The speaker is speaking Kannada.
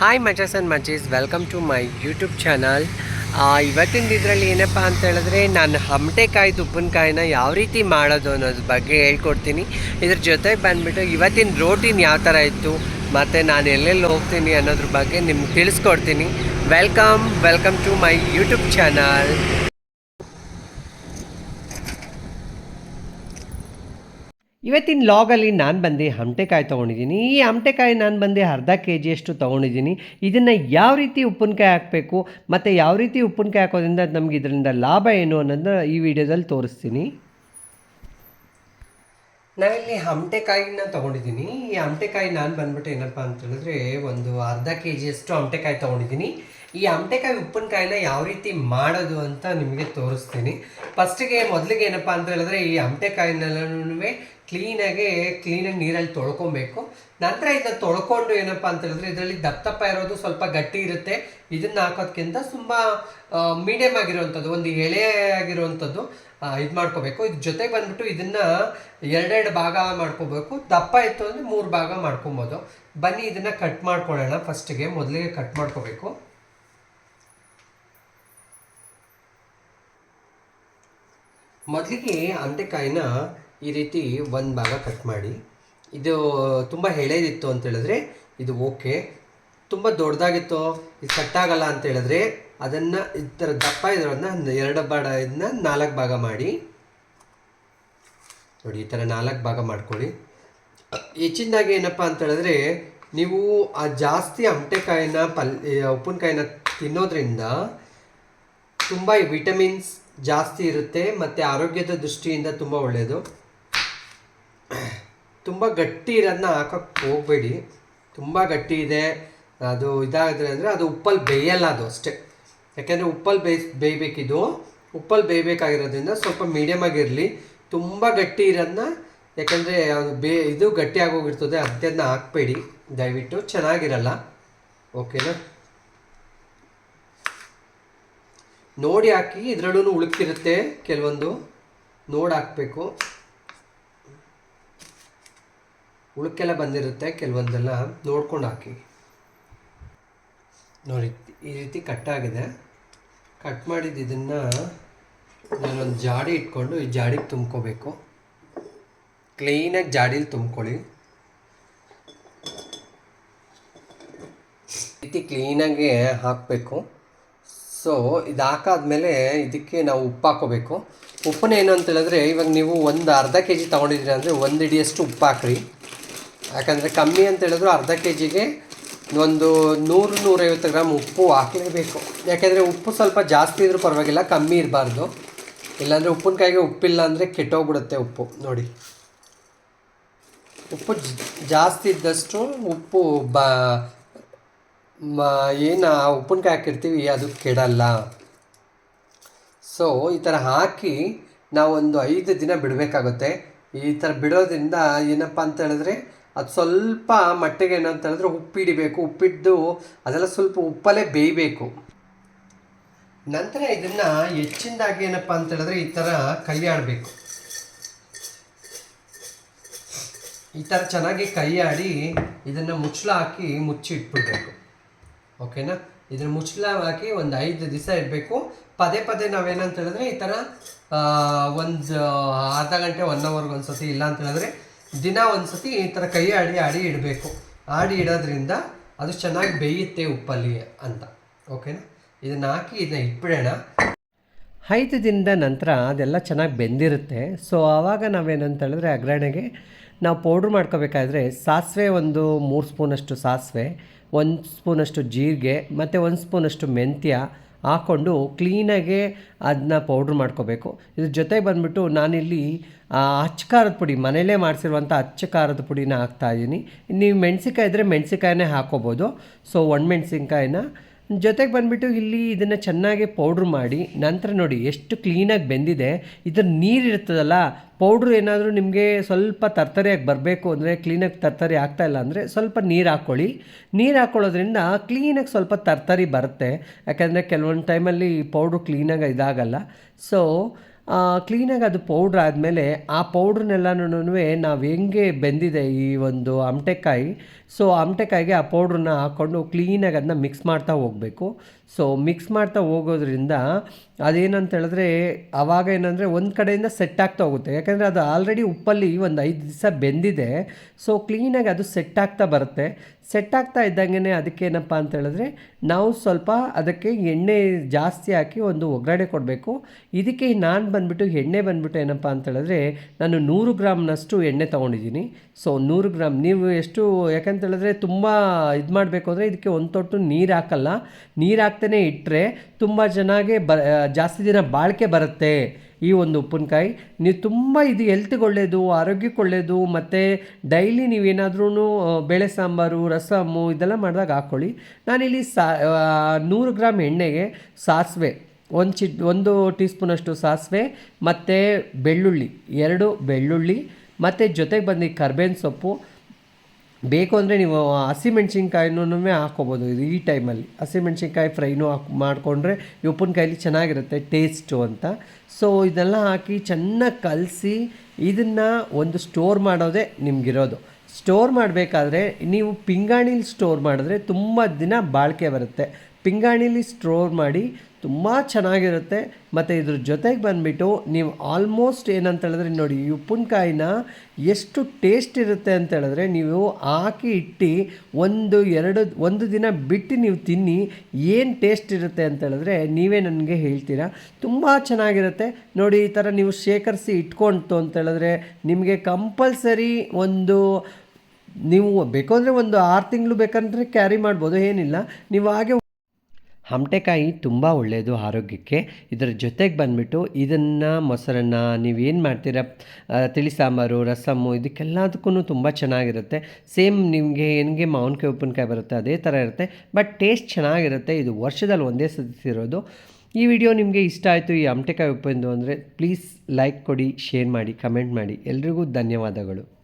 ಹಾಯ್ ಮಜಸ್ and ಮಜೀಸ್ welcome to my YouTube channel ಇವತ್ತಿನ ಇದರಲ್ಲಿ ಏನಪ್ಪ ಅಂತ ಹೇಳಿದ್ರೆ, ನಾನು ಹಮಟೆಕಾಯಿ ತುಪ್ಪಿನಕಾಯಿನ ಯಾವ ರೀತಿ ಮಾಡೋದು ಅನ್ನೋದ್ರ ಬಗ್ಗೆ ಹೇಳ್ಕೊಡ್ತೀನಿ. ಇದ್ರ ಜೊತೆಗೆ ಬಂದುಬಿಟ್ಟು ಇವತ್ತಿನ ರೋಟೀನ್ ಯಾವ ಥರ ಇತ್ತು, ಮತ್ತು ನಾನು ಎಲ್ಲೆಲ್ಲಿ ಹೋಗ್ತೀನಿ ಅನ್ನೋದ್ರ ಬಗ್ಗೆ ನಿಮ್ಗೆ ತಿಳಿಸ್ಕೊಡ್ತೀನಿ. Welcome welcome to my YouTube channel ಇವತ್ತಿನ ಲಾಗಲ್ಲಿ ನಾನು ಬಂದು ಹಮಟೆಕಾಯಿ ತೊಗೊಂಡಿದ್ದೀನಿ. ಈ ಹಮಟೆಕಾಯಿ ನಾನು ಬಂದು ಅರ್ಧ ಕೆ ಜಿಯಷ್ಟು ತೊಗೊಂಡಿದ್ದೀನಿ. ಇದನ್ನು ಯಾವ ರೀತಿ ಉಪ್ಪಿನಕಾಯಿ ಹಾಕಬೇಕು, ಮತ್ತು ಯಾವ ರೀತಿ ಉಪ್ಪಿನಕಾಯಿ ಹಾಕೋದ್ರಿಂದ ನಮಗೆ ಇದರಿಂದ ಲಾಭ ಏನು ಅನ್ನೋದನ್ನ ಈ ವಿಡಿಯೋದಲ್ಲಿ ತೋರಿಸ್ತೀನಿ. ನಾವಿಲ್ಲಿ ಹಮಟೆಕಾಯಿನ ತೊಗೊಂಡಿದ್ದೀನಿ. ಈ ಹಮಟೆಕಾಯಿ ನಾನು ಬಂದ್ಬಿಟ್ಟು ಏನಪ್ಪ ಅಂತ ಹೇಳಿದ್ರೆ ಒಂದು ಅರ್ಧ ಕೆ ಜಿಯಷ್ಟು ಹಮಟೆಕಾಯಿ ತೊಗೊಂಡಿದ್ದೀನಿ. ಈ ಹಮಟೆಕಾಯಿ ಉಪ್ಪಿನಕಾಯಿನ ಯಾವ ರೀತಿ ಮಾಡೋದು ಅಂತ ನಿಮಗೆ ತೋರಿಸ್ತೀನಿ. ಫಸ್ಟಿಗೆ ಮೊದಲಿಗೆ ಏನಪ್ಪ ಅಂತ ಹೇಳಿದ್ರೆ ಈ ಹಮಟೆಕಾಯಿನೆಲ್ಲನೂ ಕ್ಲೀನಾಗಿ ಕ್ಲೀನಾಗಿ ನೀರಲ್ಲಿ ತೊಳ್ಕೊಬೇಕು. ನಂತರ ಇದನ್ನ ತೊಳ್ಕೊಂಡು ಏನಪ್ಪ ಅಂತ ಹೇಳಿದ್ರೆ ಇದರಲ್ಲಿ ದಪ್ಪ ದಪ್ಪ ಇರೋದು ಸ್ವಲ್ಪ ಗಟ್ಟಿ ಇರುತ್ತೆ. ಇದನ್ನ ಹಾಕೋದ್ಕಿಂತ ತುಂಬ ಮೀಡಿಯಮ್ ಆಗಿರುವಂಥದ್ದು, ಒಂದು ಎಳೆ ಆಗಿರುವಂಥದ್ದು ಇದು ಮಾಡ್ಕೋಬೇಕು. ಇದ್ರ ಜೊತೆಗೆ ಬಂದ್ಬಿಟ್ಟು ಇದನ್ನ ಎರಡೆರಡು ಭಾಗ ಮಾಡ್ಕೋಬೇಕು. ದಪ್ಪ ಇತ್ತು ಅಂದರೆ ಮೂರು ಭಾಗ ಮಾಡ್ಕೊಬೋದು. ಬನ್ನಿ ಇದನ್ನ ಕಟ್ ಮಾಡ್ಕೊಳ್ಳೋಣ. ಫಸ್ಟಿಗೆ ಮೊದಲಿಗೆ ಕಟ್ ಮಾಡ್ಕೋಬೇಕು. ಮೊದಲಿಗೆ ಅಂತೆಕಾಯಿನ ಈ ರೀತಿ ಒಂದು ಭಾಗ ಕಟ್ ಮಾಡಿ, ಇದು ತುಂಬ ಹೇಳೇದಿತ್ತು ಅಂತ ಹೇಳಿದ್ರೆ ಇದು ಓಕೆ ತುಂಬ ದೊಡ್ಡದಾಗಿತ್ತು, ಇದು ಕಟ್ಟಾಗಲ್ಲ ಅಂತ ಹೇಳಿದ್ರೆ ಅದನ್ನು ಈ ಥರ ದಪ್ಪ ಇರೋದನ್ನ ಎರಡು ಬಾಡ ಇದನ್ನ ನಾಲ್ಕು ಭಾಗ ಮಾಡಿ. ನೋಡಿ, ಈ ಥರ ನಾಲ್ಕು ಭಾಗ ಮಾಡ್ಕೊಳ್ಳಿ. ಹೆಚ್ಚಿನದಾಗಿ ಏನಪ್ಪ ಅಂತ ಹೇಳಿದ್ರೆ ನೀವು ಆ ಜಾಸ್ತಿ ಅಂಟೆಕಾಯಿನ ಪಲ್ ಉಪ್ಪಿನಕಾಯಿನ ತಿನ್ನೋದ್ರಿಂದ ತುಂಬ ವಿಟಮಿನ್ಸ್ ಜಾಸ್ತಿ ಇರುತ್ತೆ, ಮತ್ತು ಆರೋಗ್ಯದ ದೃಷ್ಟಿಯಿಂದ ತುಂಬ ಒಳ್ಳೆಯದು ತುಂಬ ಗಟ್ಟಿ ಇರೋದನ್ನ ಹಾಕೋಕ್ಕೆ ಹೋಗಬೇಡಿ. ತುಂಬ ಗಟ್ಟಿ ಇದೆ, ಅದು ಇದಾದರೆ ಅಂದರೆ ಅದು ಉಪ್ಪಲ್ಲಿ ಬೇಯಲ್ಲ ಅದು ಅಷ್ಟೇ. ಯಾಕೆಂದರೆ ಉಪ್ಪಲ್ಲಿ ಬೇಯ್, ಬೇಯಬೇಕಿದು. ಉಪ್ಪಲ್ಲಿ ಬೇಯಬೇಕಾಗಿರೋದ್ರಿಂದ ಸ್ವಲ್ಪ ಮೀಡಿಯಮ್ ಆಗಿರಲಿ. ತುಂಬ ಗಟ್ಟಿ ಇರೋದನ್ನ ಯಾಕೆಂದರೆ ಅದು ಬೇ, ಇದು ಗಟ್ಟಿ ಆಗೋಗಿರ್ತದೆ, ಅದನ್ನ ಹಾಕಬೇಡಿ. ದಯವಿಟ್ಟು ಚೆನ್ನಾಗಿರಲ್ಲ. ಓಕೆನಾ ನೋಡಿ ಹಾಕಿ ಇದರಲ್ಲೂ ಉಳುಕ್ತಿರುತ್ತೆ ಕೆಲವೊಂದು. ನೋಡಿ ಹಾಕಬೇಕು. ಉಳುಕೆಲ್ಲ ಬಂದಿರುತ್ತೆ ಕೆಲವೊಂದೆಲ್ಲ ನೋಡ್ಕೊಂಡು ಹಾಕಿ. ನೋಡಿ, ಈ ರೀತಿ ಕಟ್ಟಾಗಿದೆ ಕಟ್ ಮಾಡಿದ್ದು ಇದನ್ನು ನಾನೊಂದು ಜಾಡಿ ಇಟ್ಕೊಂಡು ಈ ಜಾಡಿಗೆ ತುಂಬ್ಕೋಬೇಕು. ಕ್ಲೀನಾಗಿ ಜಾಡೀಲಿ ತುಂಬ್ಕೊಳ್ಳಿ. ಈ ರೀತಿ ಕ್ಲೀನಾಗಿ ಹಾಕಬೇಕು. ಸೊ ಇದು ಹಾಕಾದ್ಮೇಲೆ ಇದಕ್ಕೆ ನಾವು ಉಪ್ಪು ಹಾಕೋಬೇಕು. ಉಪ್ಪನ್ನ ಏನು ಅಂತ ಹೇಳಿದ್ರೆ, ಇವಾಗ ನೀವು ಒಂದು ಅರ್ಧ ಕೆ ಜಿ ತೊಗೊಂಡಿದ್ದೀರಿ ಅಂದರೆ ಒಂದು ಇಡಿಯಷ್ಟು ಉಪ್ಪು ಹಾಕ್ರಿ. ಯಾಕಂದರೆ ಕಮ್ಮಿ ಅಂತ ಹೇಳಿದ್ರು ಅರ್ಧ ಕೆ ಜಿಗೆ ಒಂದು ನೂರು, ನೂರೈವತ್ತು ಗ್ರಾಮ್ ಉಪ್ಪು ಹಾಕಲೇಬೇಕು. ಯಾಕೆಂದರೆ ಉಪ್ಪು ಸ್ವಲ್ಪ ಜಾಸ್ತಿ ಇದ್ರೂ ಪರವಾಗಿಲ್ಲ, ಕಮ್ಮಿ ಇರಬಾರ್ದು. ಇಲ್ಲಾಂದರೆ ಉಪ್ಪಿನಕಾಯಿಗೆ ಉಪ್ಪಿಲ್ಲ ಅಂದರೆ ಕೆಟ್ಟೋಗ್ಬಿಡುತ್ತೆ ಉಪ್ಪು. ನೋಡಿ. ಉಪ್ಪು ಜಾಸ್ತಿ ಇದ್ದಷ್ಟು ಉಪ್ಪು ಬಾ ಮ, ಏನು ಉಪ್ಪಿನಕಾಯಿ ಹಾಕಿರ್ತೀವಿ, ಅದು ಕೆಡಲ್ಲ. ಸೊ ಈ ಥರ ಹಾಕಿ ನಾವೊಂದು ಐದು ದಿನ ಬಿಡಬೇಕಾಗುತ್ತೆ. ಈ ಥರ ಬಿಡೋದ್ರಿಂದ ಏನಪ್ಪ ಅಂತ ಹೇಳಿದ್ರೆ, ಅದು ಸ್ವಲ್ಪ ಮಟ್ಟಿಗೆ ಏನಂತ ಹೇಳಿದ್ರೆ ಉಪ್ಪು ಹಿಡಿಬೇಕು. ಉಪ್ಪಿಟ್ಟು ಅದೆಲ್ಲ ಸ್ವಲ್ಪ ಉಪ್ಪಲ್ಲೇ ಬೇಯಬೇಕು. ನಂತರ ಇದನ್ನು ಹೆಚ್ಚಿನದಾಗಿ ಏನಪ್ಪ ಅಂತ ಹೇಳಿದ್ರೆ ಈ ಥರ ಕೈ ಆಡಬೇಕು ಈ ಥರ ಚೆನ್ನಾಗಿ ಕೈ ಆಡಿ ಇದನ್ನು ಮುಚ್ಚಳ ಹಾಕಿ ಮುಚ್ಚಿ ಇಟ್ಬಿಡ್ಬೇಕು ಓಕೆನಾ? ಇದನ್ನ ಮುಚ್ಚಳ ಹಾಕಿ ಒಂದು ಐದು ದಿವಸ ಇಡಬೇಕು. ಪದೇ ಪದೇ ನಾವೇನಂತ ಹೇಳಿದ್ರೆ ಈ ಥರ ಒಂದು ಅರ್ಧ ಗಂಟೆ ಒನ್ ಅವರ್ಗೆ ಒಂದು ಸತಿ ಇಲ್ಲ ಅಂತ ಹೇಳಿದ್ರೆ ದಿನ ಒಂದು ಸತಿ ಈ ಥರ ಕೈ ಆಡಿ ಆಡಿ ಇಡಬೇಕು. ಆಡಿ ಇಡೋದ್ರಿಂದ ಅದು ಚೆನ್ನಾಗಿ ಬೇಯುತ್ತೆ ಉಪ್ಪಲ್ಲಿ ಅಂತ. ಓಕೆನಾ? ಇದನ್ನು ಹಾಕಿ ಇದನ್ನ ಇಟ್ಬಿಡೋಣ. ಐದು ದಿನದ ನಂತರ ಅದೆಲ್ಲ ಚೆನ್ನಾಗಿ ಬೆಂದಿರುತ್ತೆ. ಸೊ ಆವಾಗ ನಾವೇನಂತ ಹೇಳಿದ್ರೆ ಅಗ್ರಣೆಗೆ ನಾವು ಪೌಡ್ರ್ ಮಾಡ್ಕೋಬೇಕಾದ್ರೆ ಸಾಸಿವೆ ಒಂದು ಮೂರು ಸ್ಪೂನಷ್ಟು ಸಾಸಿವೆ. ಒಂದು ಸ್ಪೂನಷ್ಟು ಜೀರಿಗೆ ಮತ್ತು ಒಂದು ಸ್ಪೂನಷ್ಟು ಮೆಂತ್ಯ ಹಾಕ್ಕೊಂಡು ಕ್ಲೀನಾಗೆ ಅದನ್ನ ಪೌಡ್ರ್ ಮಾಡ್ಕೋಬೇಕು. ಇದ್ರ ಜೊತೆಗೆ ಬಂದುಬಿಟ್ಟು ನಾನಿಲ್ಲಿ ಅಚ್ಚ ಖಾರದ ಪುಡಿ, ಮನೇಲೇ ಮಾಡಿಸಿರುವಂಥ ಅಚ್ಚ ಖಾರದ ಪುಡಿನ ಹಾಕ್ತಾಯಿದ್ದೀನಿ ನೀವು ಮೆಣಸಿನ್ಕಾಯಿ ಇದ್ದರೆ ಮೆಣಸಿನ್ಕಾಯನ್ನೇ ಹಾಕ್ಕೋಬೋದು ಸೊ ಒಣಮೆಣ್ಸಿನ್ಕಾಯಿನ ಜೊತೆಗೆ ಬಂದುಬಿಟ್ಟು ಇಲ್ಲಿ ಇದನ್ನು ಚೆನ್ನಾಗಿ ಪೌಡ್ರ್ ಮಾಡಿ, ನಂತರ ನೋಡಿ ಎಷ್ಟು ಕ್ಲೀನಾಗಿ ಬೆಂದಿದೆ. ಇದ್ರ ನೀರು ಇರ್ತದಲ್ಲ ಪೌಡ್ರ್ ಏನಾದರೂ ನಿಮಗೆ ಸ್ವಲ್ಪ ತರ್ತರಿಯಾಗಿ ಬರಬೇಕು ಅಂದರೆ ಕ್ಲೀನಾಗಿ ತರ್ತರಿ ಇಲ್ಲ ಅಂದರೆ ಸ್ವಲ್ಪ ನೀರು ಹಾಕ್ಕೊಳ್ಳಿ ನೀರು ಹಾಕ್ಕೊಳ್ಳೋದ್ರಿಂದ ಕ್ಲೀನಾಗಿ ಸ್ವಲ್ಪ ತರ್ತರಿ ಬರುತ್ತೆ. ಯಾಕೆಂದರೆ ಕೆಲವೊಂದು ಟೈಮಲ್ಲಿ ಪೌಡ್ರು ಕ್ಲೀನಾಗಿ ಇದಾಗಲ್ಲ. ಸೊ ಕ್ಲೀನಾಗಿ ಅದು ಪೌಡ್ರ್ ಆದಮೇಲೆ ಆ ಪೌಡ್ರನ್ನೆಲ್ಲನೂ ನಾವು ಹೆಂಗೆ ಬೆಂದಿದೆ ಈ ಒಂದು ಅಮಟೆಕಾಯಿ ಸೊ ಅಮಟೆಕಾಯಿಗೆ ಆ ಪೌಡ್ರನ್ನ ಹಾಕ್ಕೊಂಡು ಕ್ಲೀನಾಗಿ ಅದನ್ನ ಮಿಕ್ಸ್ ಮಾಡ್ತಾ ಹೋಗಬೇಕು. ಸೊ ಮಿಕ್ಸ್ ಮಾಡ್ತಾ ಹೋಗೋದ್ರಿಂದ ಅದೇನಂತ ಹೇಳಿದ್ರೆ ಆವಾಗ ಏನಂದರೆ ಒಂದು ಕಡೆಯಿಂದ ಸೆಟ್ ಆಗ್ತಾ ಹೋಗುತ್ತೆ. ಯಾಕಂದರೆ ಅದು ಆಲ್ರೆಡಿ ಉಪ್ಪಲ್ಲಿ ಒಂದು ಐದು ದಿವಸ ಬೆಂದಿದೆ. ಸೊ ಕ್ಲೀನಾಗಿ ಅದು ಸೆಟ್ ಆಗ್ತಾ ಬರುತ್ತೆ. ಸೆಟ್ ಆಗ್ತಾ ಇದ್ದಂಗೆ ಅದಕ್ಕೇನಪ್ಪ ಅಂತ ಹೇಳಿದ್ರೆ ನಾವು ಸ್ವಲ್ಪ ಅದಕ್ಕೆ ಎಣ್ಣೆ ಜಾಸ್ತಿ ಹಾಕಿ ಒಂದು ಒಗ್ಗರಣೆ ಕೊಡಬೇಕು. ಇದಕ್ಕೆ ನಾನು ಬಂದುಬಿಟ್ಟು ಎಣ್ಣೆ ಬಂದುಬಿಟ್ಟು ಏನಪ್ಪ ಅಂತ ಹೇಳಿದ್ರೆ ನಾನು ನೂರು ಗ್ರಾಮ್ನಷ್ಟು ಎಣ್ಣೆ ತೊಗೊಂಡಿದ್ದೀನಿ. ಸೊ ನೂರು ಗ್ರಾಮ್ ನೀವು ಎಷ್ಟು ಯಾಕಂತ ಹೇಳಿದ್ರೆ ತುಂಬ ಇದು ಮಾಡಬೇಕು ಅಂದರೆ ಇದಕ್ಕೆ ಒಂದು ತೊಟ್ಟು ನೀರು ಹಾಕಲ್ಲ. ನೀರು ಹಾಕ್ತಾನೆ ಇಟ್ಟರೆ ತುಂಬ ಚೆನ್ನಾಗಿ ಬ ಜಾಸ್ತಿ ದಿನ ಬಾಳಿಕೆ ಬರುತ್ತೆ ಈ ಒಂದು ಉಪ್ಪಿನಕಾಯಿ. ನೀವು ತುಂಬ ಇದು ಹೆಲ್ತ್ಗೆ ಒಳ್ಳೆಯದು ಆರೋಗ್ಯಕ್ಕೆ ಒಳ್ಳೆಯದು ಮತ್ತು ಡೈಲಿ ನೀವೇನಾದ್ರೂ ಬೇಳೆ ಸಾಂಬಾರು ರಸಮ್ಮು ಇದೆಲ್ಲ ಮಾಡಿದಾಗ ಹಾಕ್ಕೊಳ್ಳಿ ನಾನಿಲ್ಲಿ ಸಾ ನೂರು ಗ್ರಾಮ್ ಎಣ್ಣೆಗೆ ಸಾಸಿವೆ, ಒಂದು ಚಿ ಒಂದು ಟೀ ಸ್ಪೂನಷ್ಟು ಸಾಸಿವೆ, ಮತ್ತು ಬೆಳ್ಳುಳ್ಳಿ, ಎರಡು ಬೆಳ್ಳುಳ್ಳಿ, ಮತ್ತು ಜೊತೆಗೆ ಬಂದು ಕರ್ಬೇವಿನ ಸೊಪ್ಪು ಬೇಕು ಅಂದರೆ ನೀವು ಹಸಿಮೆಣ್ಸಿನ್ಕಾಯಿನೂ ಹಾಕ್ಕೋಬೋದು. ಇದು ಈ ಟೈಮಲ್ಲಿ. ಹಸಿಮೆಣ್ಸಿನ್ಕಾಯಿ ಫ್ರೈನೂ ಹಾಕಿ ಮಾಡಿಕೊಂಡ್ರೆ ಉಪ್ಪಿನಕಾಯಲ್ಲಿ ಚೆನ್ನಾಗಿರುತ್ತೆ, ಟೇಸ್ಟು ಅಂತ. ಸೊ, ಇದೆಲ್ಲ ಹಾಕಿ ಚೆನ್ನಾಗಿ ಕಲಸಿ ಇದನ್ನು ಒಂದು ಸ್ಟೋರ್ ಮಾಡೋದೇ ನಿಮಗಿರೋದು. ಸ್ಟೋರ್ ಮಾಡಬೇಕಾದ್ರೆ ನೀವು ಪಿಂಗಾಣಿಲಿ ಸ್ಟೋರ್ ಮಾಡಿದ್ರೆ ತುಂಬ ದಿನ ಬಾಳಿಕೆ ಬರುತ್ತೆ. ಪಿಂಗಾಣಿಲಿ ಸ್ಟೋರ್ ಮಾಡಿ ತುಂಬ ಚೆನ್ನಾಗಿರುತ್ತೆ. ಮತ್ತು ಇದ್ರ ಜೊತೆಗೆ ಬಂದುಬಿಟ್ಟು ನೀವು ಆಲ್ಮೋಸ್ಟ್ ಏನಂತ ಹೇಳಿದ್ರೆ ನೋಡಿ, ಈ ಉಪ್ಪಿನಕಾಯಿನ ಎಷ್ಟು ಟೇಸ್ಟ್ ಇರುತ್ತೆ ಅಂತ ಹೇಳಿದ್ರೆ ನೀವು ಹಾಕಿ ಇಟ್ಟು ಒಂದು ಎರಡು, ಒಂದು ದಿನ ಬಿಟ್ಟು ನೀವು ತಿನ್ನಿ, ಏನು ಟೇಸ್ಟ್ ಇರುತ್ತೆ ಅಂತ ಹೇಳಿದ್ರೆ ನೀವೇ ನನಗೆ ಹೇಳ್ತೀರಾ. ತುಂಬ ಚೆನ್ನಾಗಿರುತ್ತೆ. ನೋಡಿ, ಈ ಥರ ನೀವು ಶೇಖರಿಸಿ ಇಟ್ಕೊಳ್ತು ಅಂತ ಹೇಳಿದ್ರೆ ನಿಮಗೆ ಕಂಪಲ್ಸರಿ ಒಂದು, ನೀವು ಬೇಕು ಅಂದರೆ ಒಂದು ಆರು ತಿಂಗಳು ಬೇಕಂದರೆ ಕ್ಯಾರಿ ಮಾಡ್ಬೋದು, ಏನಿಲ್ಲ. ನೀವು ಹಾಗೆ ಹಮಟೆಕಾಯಿ ತುಂಬ ಒಳ್ಳೆಯದು ಆರೋಗ್ಯಕ್ಕೆ. ಇದರ ಜೊತೆಗೆ ಬಂದುಬಿಟ್ಟು ಇದನ್ನು, ಮೊಸರನ್ನ ನೀವೇನು ಮಾಡ್ತೀರ? ತಿಳಿ ಸಾಂಬಾರು ರಸಮ್ಮು ಇದಕ್ಕೆಲ್ಲದಕ್ಕೂ ತುಂಬ ಚೆನ್ನಾಗಿರುತ್ತೆ. ಸೇಮ್ ನಿಮಗೆ ಹೆಂಗೆ ಮಾವಿನಕಾಯಿ, ಉಪ್ಪಿನಕಾಯಿ ಬರುತ್ತೆ ಅದೇ ಥರ ಇರುತ್ತೆ. ಬಟ್ ಟೇಸ್ಟ್ ಚೆನ್ನಾಗಿರುತ್ತೆ. ಇದು ವರ್ಷದಲ್ಲಿ ಒಂದೇ ಸತಿ ಇರೋದು. ಈ ವಿಡಿಯೋ ನಿಮಗೆ ಇಷ್ಟ ಆಯಿತು, ಈ ಹಮಟೆಕಾಯಿ ಉಪ್ಪಿಂದು ಅಂದರೆ ಪ್ಲೀಸ್ ಲೈಕ್ ಕೊಡಿ, ಶೇರ್ ಮಾಡಿ, ಕಮೆಂಟ್ ಮಾಡಿ. ಎಲ್ರಿಗೂ ಧನ್ಯವಾದಗಳು.